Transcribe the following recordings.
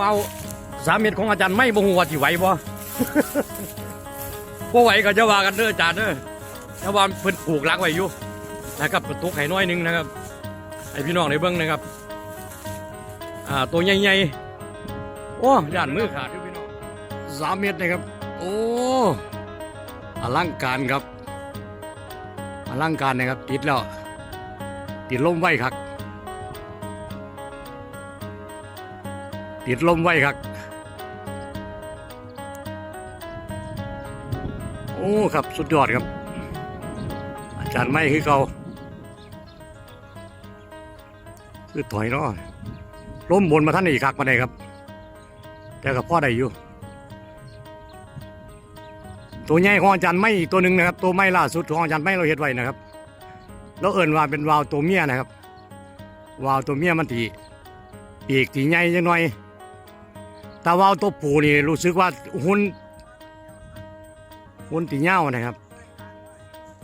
วาวสามเม็ดของอาจารย์ไม่บ่ฮู้ว่าสิไหวบ่บ่ไหวก็จะว่ากันเด้ออาจารย์เด้อแต่ว่าเพิ่นปลูกรักไว้อยู่นะครับกระตุกไห้น้อยหนึงนะครับให้พี่น้องได้เบิ่งนะครับ อ่าตัวใหญ่ๆโอ้ย่านมือขาดอยู่พี่น้องสามเม็ดนะครับ โอ้อลังการครับอลังการนะครับ ติดแล้ว ติดลมไว้ครับ ติดลมไว้ครับ โอ้ครับสุดยอดครับ อาจารย์ไม่คือเขาคือถอยเนาะล้มบนมาท่านอีกคักมาได้ครับ แต่กับพ่อได้อยู่ ตัวใหญ่ของอาจารย์ไม่อีกตัวหนึ่งนะครับ ตัวไม่ล่าสุดของอาจารย์ไม่เราเห็ดไว้นะครับเราเอิ่นว่าเป็นวาวตัวเมียนะครับ วาวตัวเมียมันตีปีกตีใหญ่จังหน่อย แต่วาวตัวผูนี่รู้สึกว่าหุ่นหุ่นตีเง่านะครับ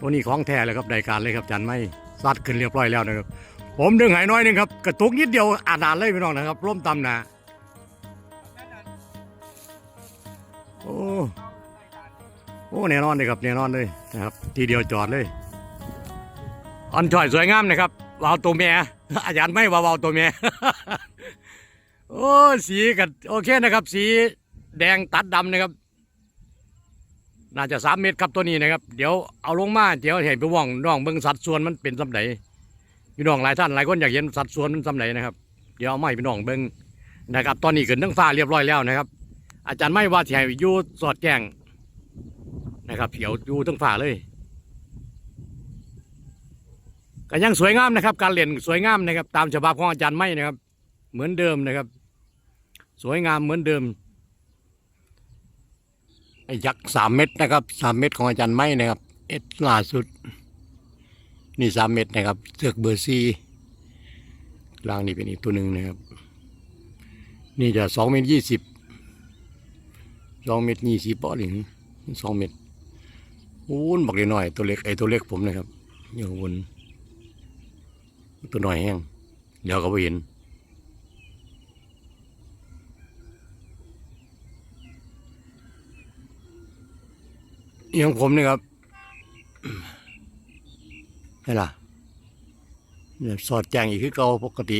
ตัวนี้ของแท้เลยครับรายการเลยครับจารย์ไม่ซัดขึ้นเรียบร้อยแล้วนะครับ ผมดึงหายน้อยหนึงครับกระตุกนิดเดียวอาดานเลยพี่น้องนะครับร่มตำนาโอ้โอ้แน่นอนเลยครับแน่นอนเลยนะครับ ทีเดียวจอดเลยอ่อนช่อยสวยงามนะครับวาวตัวเมียอาจารย์ไม่ว่าวาวตัวเมีย โอ้สีกันโอเคนะครับ สีแดงตัดดำนะครับ น่าจะสามเมตรครับตัวนี้นะครับ เดี๋ยวเอาลงมาเดี๋ยวเห็นไปว่องน้องเบิ่งสัดส่วนมันเป็นสำไหนพี่น้องหลายท่านหลายคนอยากเห็นสัดส่วนมันสำไหนนะครับ เดี๋ยวเอามาให้พี่น้องเบิ่งนะครับ ตอนนี้ขึ้นทั้งฟ้าเรียบร้อยแล้วนะครับ อาจารย์ไม่ว่าที่ให้ยู่สอดแจ้งนะครับเขียวอยู่ทั้งฟ้าเลยก็ยังสวยงามนะครับ การเรียนสวยงามนะครับ ตามฉบับของอาจารย์ไม่นะครับ เหมือนเดิมนะครับ สวยงามเหมือนเดิมไอ้ยักษ์สามเม็ดนะครับสามเม็ดของอาจารย์ไม้นะครับเอ็ดล่าสุด นี่สามเม็ดนะครับเสือกเบอร์ซีล่างนี่เป็นอีกตัวหนึ่งนะครับ นี่จะสองเมตรยี่สิบสองเมตรยี่สิบปอหรือสองเมตรอู้นบอกเลยหน่อย ตัวเล็กไอ้ตัวเล็กผมนะครับอยู่บนตัวหน่อยแห้งเดี๋ยวก็ไปเห็น อย่างผมนี่ครับนี่ล่ะนี่สอดแจงอีกคือเก่าปกติ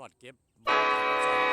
จังหวัดเก็บ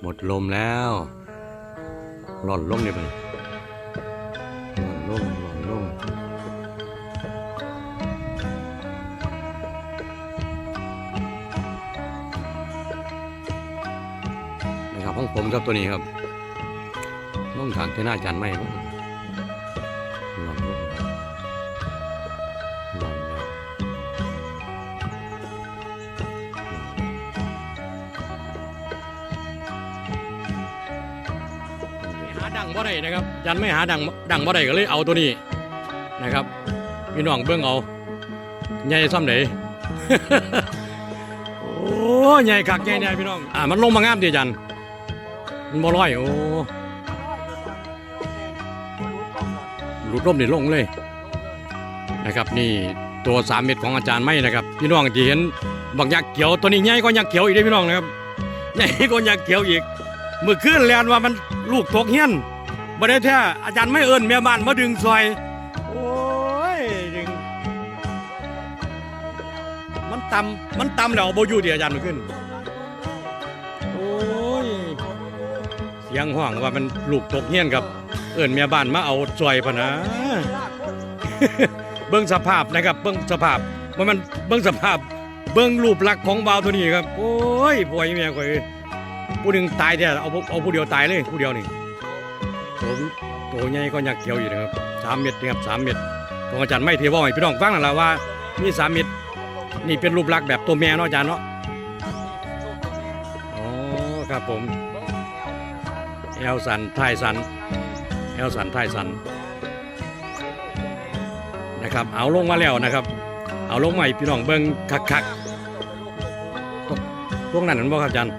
หมดลมแล้วหล่อนลมนี่ไปหล่อนลมหล่อนลมนะครับห้องผมครับตัวนี้ครับล่องทางที่หน้าจันไม่ บ่ได้นะครับ ยันไม่หาดังดังบ่ได้ก็เลยเอาตัวนี้นะครับพี่น้องเบิ่งเอาใหญ่ซ้ำไหนโอ้ใหญ่คักใหญ่เนี่พี่น้อง อ่ามันลงมางามดีจันมันบ่ร้อยโอ้หลุดร่มนี่ลงเลยนะครับ นี่ตัวสามเม็ดของอาจารย์ไม่นะครับ พี่น้องที่เห็นบักยักษ์เขียวตัวนี้ใหญ่กว่ายักษ์เขียวอีกเด้พี่น้องนะครับใหญ่กว่ายักษ์เขียวอีกเมื่อคืนแลนว่ามันลูกตกเฮียน บ่ได้แท้อาจารย์ไม่เอิ้นแม่บ้านมาดึงซอย โอ้ยดึงมันต่ำมันต่ำแล้วบ่อยู่เดียวอาจารย์เมื่อคืนโอ้ยเสียงห้องว่ามันลูกตกเฮี้ยนครับ เอิ้นแม่บ้านมาเอาซอยพะนะ เบิ่งสภาพนะครับ เบิ่งสภาพว่ามันเบิ่งสภาพ เบิ่งรูปลักษณ์ของบ่าวตัวนี้ครับ โอ้ยป่วยแม่ข่อยผู้หนึ่งตายแท้เอาผู้เอาผู้เดียวตายเลยผู้เดียวนี่ ผมโตใหญ่ก็ยักเขียวอยู่นะครับสามเม็ดนะครับสามเม็ดของอาจารย์ไม่เทว่าให้พี่น้องฟังนั่นแหละว่ามีสามเม็ดนี่เป็นรูปลักษณ์แบบตัวแม่เนาะอาจารย์เนาะอ๋อครับผมแอลสันท้ายสันแอลสันท้ายสันนะครับเอาลงมาแล้วนะครับ เอาลงมาให้พี่น้องเบิ่งคักๆตรงนั้นนั่นบ่ครับอาจารย์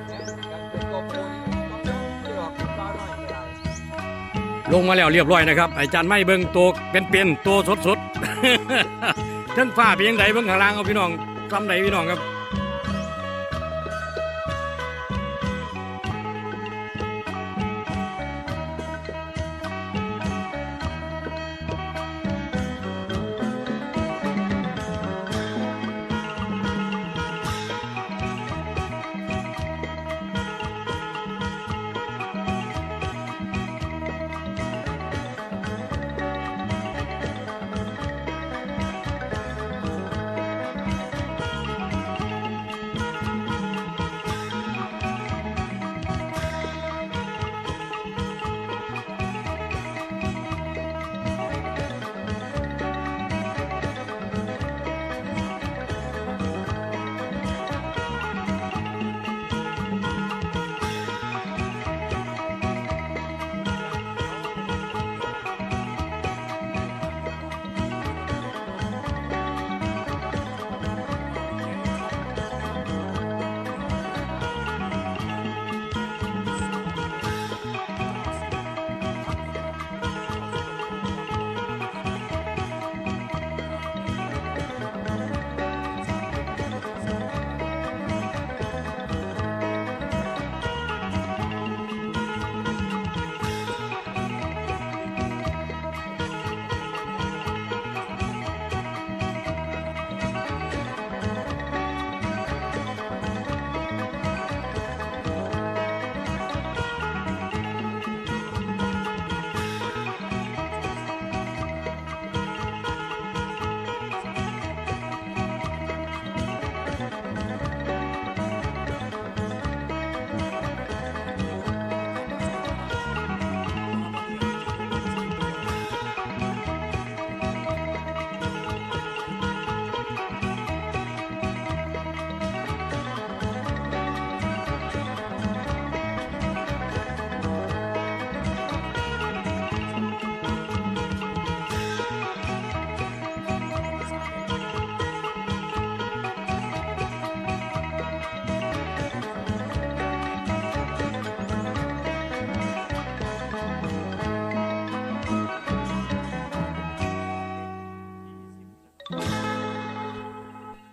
ลงมาแล้วเรียบร้อยนะครับอาจารย์ไม่เบิ่งตัวเป็นเปลนตัวสดๆทั้งฟ้าเพียงใดเบิ่งข้างล่างเอาพี่น้องซ้ำใดพี่น้องครับ